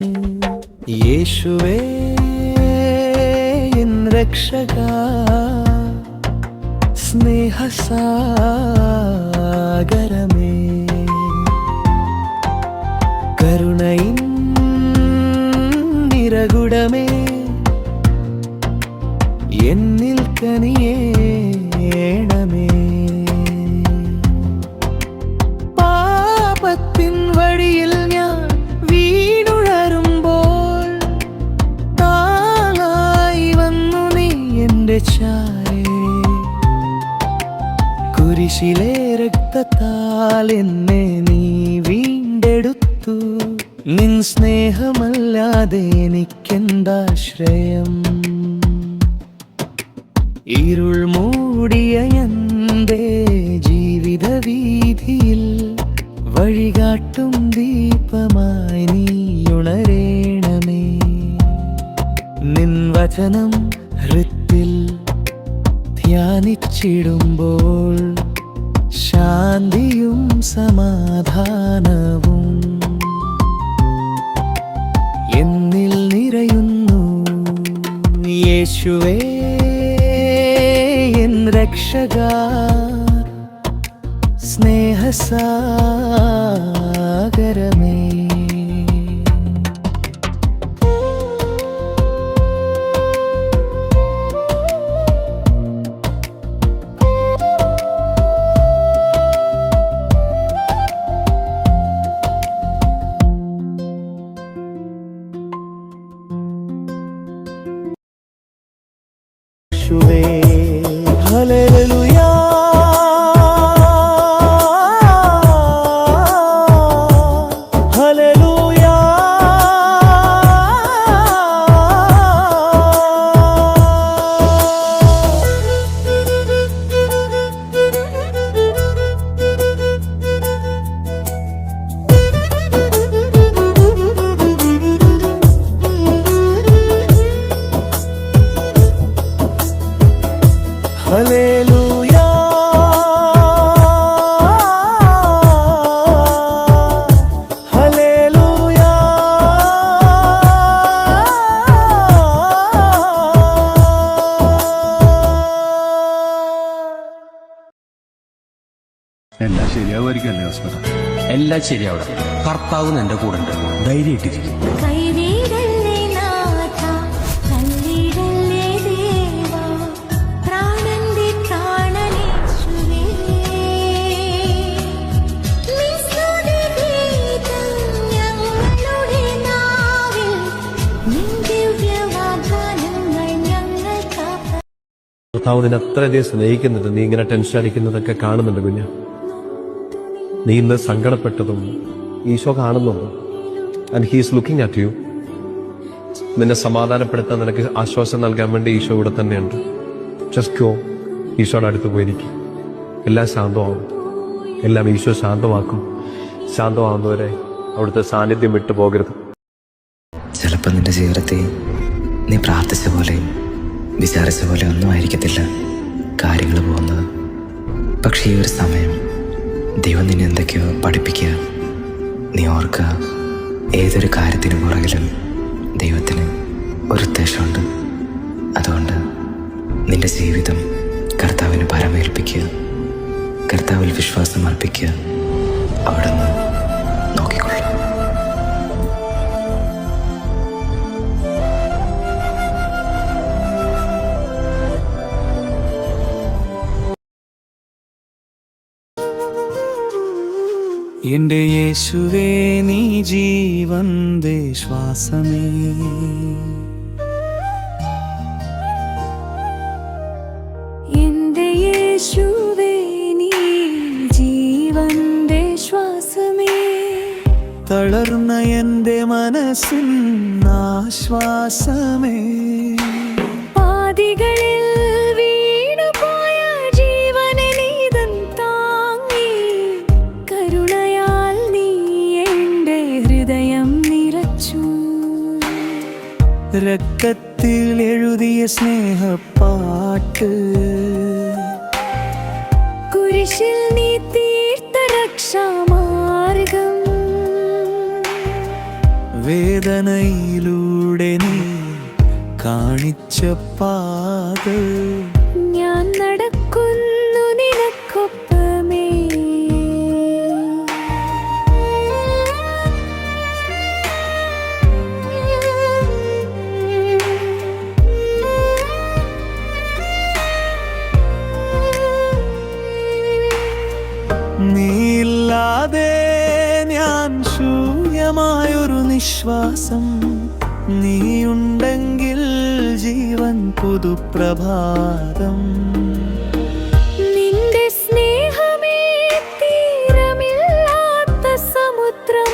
യേശുവേ രക്ഷക സ്നേഹസാഗരമേ. കരുണയിൻ നിരകുടമേ എന്നിൽ കനിയേണമേ ചാരേ കുരിശിലെ രക്തത്താൽ എന്നെ നീ വീണ്ടെടുത്തു. നിൻ സ്നേഹമല്ലാതെ എനിക്കെന്താശ്രയം ഇരുൾ മൂടിയ ശാന്തിയും സമാധാനവും എന്നിൽ നിറയുന്നു യേശുവേ എൻ രക്ഷക സ്നേഹസാഗരമേ യേശുവേ ഹല്ലേലൂയാ. ഹല്ലേലൂയാ. എല്ലാം ശരിയാവുമായിരിക്കുമല്ലേ ഹോസ്പിറ്റൽ എല്ലാം ശരിയാവിടെ കർത്താവ് എന്റെ കൂടെ ഉണ്ട്. ധൈര്യമായിട്ടിരിക്കും. കർത്താവ് നിന്നെ അത്രയധികം സ്നേഹിക്കുന്നുണ്ട് നീ ഇങ്ങനെ ടെൻഷൻ അടിക്കുന്നതൊക്കെ കാണുന്നുണ്ട് പിന്നെ നീ ഇന്ന് സങ്കടപ്പെട്ടതും ഈശോ കാണുന്നുണ്ട് and he's looking at you നിന്നെ സമാധാനപ്പെടുത്താൻ നിനക്ക് ആശ്വാസം നൽകാൻ വേണ്ടി ഈശോ ഇവിടെ തന്നെയുണ്ട്. ജസ്റ്റ് ഗോ ഈശോയുടെ അടുത്ത് പോയിരിക്കും. എല്ലാം ശാന്തമാവും. എല്ലാം ഈശോ ശാന്തമാക്കും. ശാന്തമാവുന്നവരെ അവിടുത്തെ സാന്നിധ്യം വിട്ടു പോകരുത് ചിലപ്പോൾ നിന്റെ ജീവിതത്തെ നീ പ്രാർത്ഥിച്ച പോലെ വിചാരിച്ച പോലെ ഒന്നും ആയിരിക്കത്തില്ല കാര്യങ്ങൾ പോകുന്നത്. പക്ഷേ ഈ ഒരു സമയം ദൈവം നിന്നെ എന്തൊക്കെയോ പഠിപ്പിക്കുക നീ ഓർക്കുക. ഏതൊരു കാര്യത്തിന് പുറകിലും ദൈവത്തിന് ഒരു ഉദ്ദേശമുണ്ട്. അതുകൊണ്ട് നിന്റെ ജീവിതം കർത്താവിന് പരമേൽപ്പിക്കുക കർത്താവിൽ വിശ്വാസം അർപ്പിക്കുക. അവിടുന്ന് നോക്കിക്കൊള്ളും എന്റെ യേശുവേ നീ ജീവന്റെ ശ്വാസമേ. എന്റെ യേശുവേ നീ ജീവന്റെ ശ്വാസമേ. തളർന്ന എന്റെ മനസ്സിൻ ആശ്വാസമേ പാതികളിൽ രക്തത്തിൽ എഴുതിയ സ്നേഹപ്പാട്ട്. കുരിശിൽ നീ തീർത്ത രക്ഷാമാർഗം. വേദനയിലൂടെ നീ കാണിച്ച പാത. ഞാൻ നടക്കുന്നു നിശ്വാസം നീയുണ്ടെങ്കിൽ ജീവൻ പുതുപ്രഭാതം. നിന്റെ സ്നേഹമേ തീരമില്ലാത്ത സമുദ്രം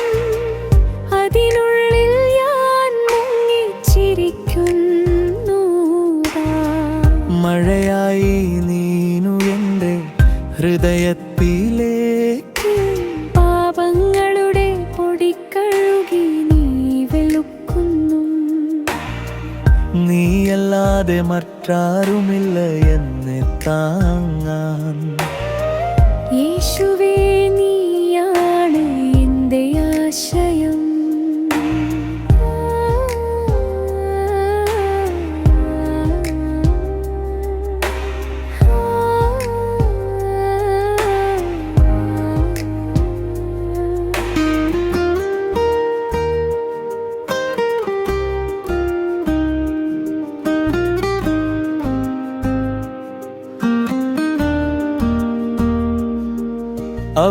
അതിനുള്ളിൽ ഞാൻ മുങ്ങിച്ചിരിക്കുന്നു. മഴയായി നീനു എന്റെ ഹൃദയത്തിലേക്ക് മറ്റാരുമില്ല എന്നെ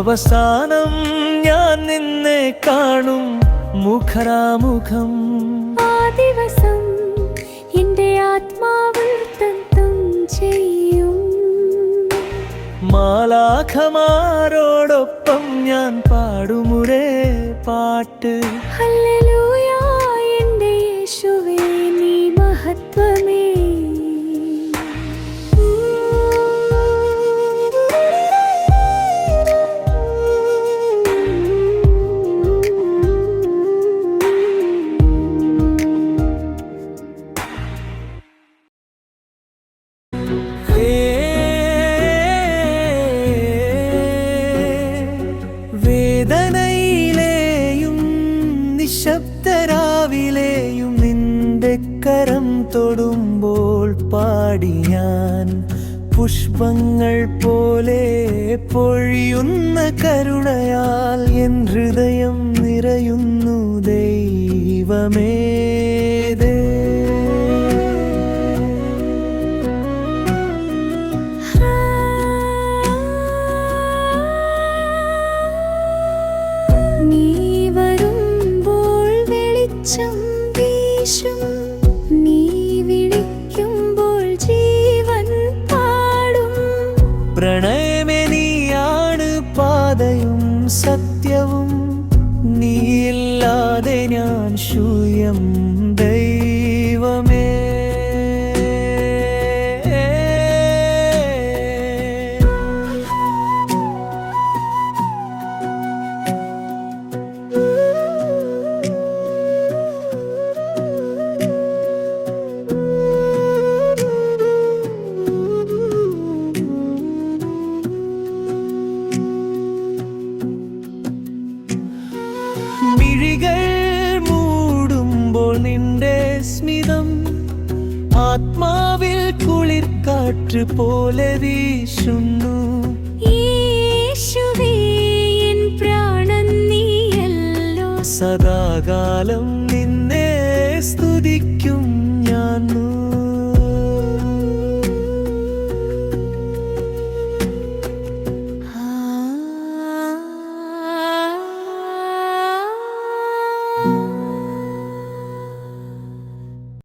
അവസാനം ഞാൻ നിന്നെ കാണും മുഖരാമുഖം. ആ ദിവസം എന്റെ ആത്മാവ് തന്തം ചെയ്യും. മാലാഖമാരോടൊപ്പം ഞാൻ പാടുമുരേ പാട്ട്. ഹല്ലേലൂയ. തൊടുമ്പോൾ പാടി ഞാൻ പുഷ്പങ്ങൾ പോലെ പൊഴിയുന്ന കരുണയാൽ എൻ ഹൃദയം നിറയുന്നു ദൈവമേ. പാതയും സത്യവും നീയില്ലാതെ ഞാൻ ശൂന്യം മിഴികൾ മൂടുമ്പോൾ നിന്റെ സ്മിതം ആത്മാവിൽ കുളിർക്കാറ്റ് പോലെ വീശുന്നു. സദാകാലം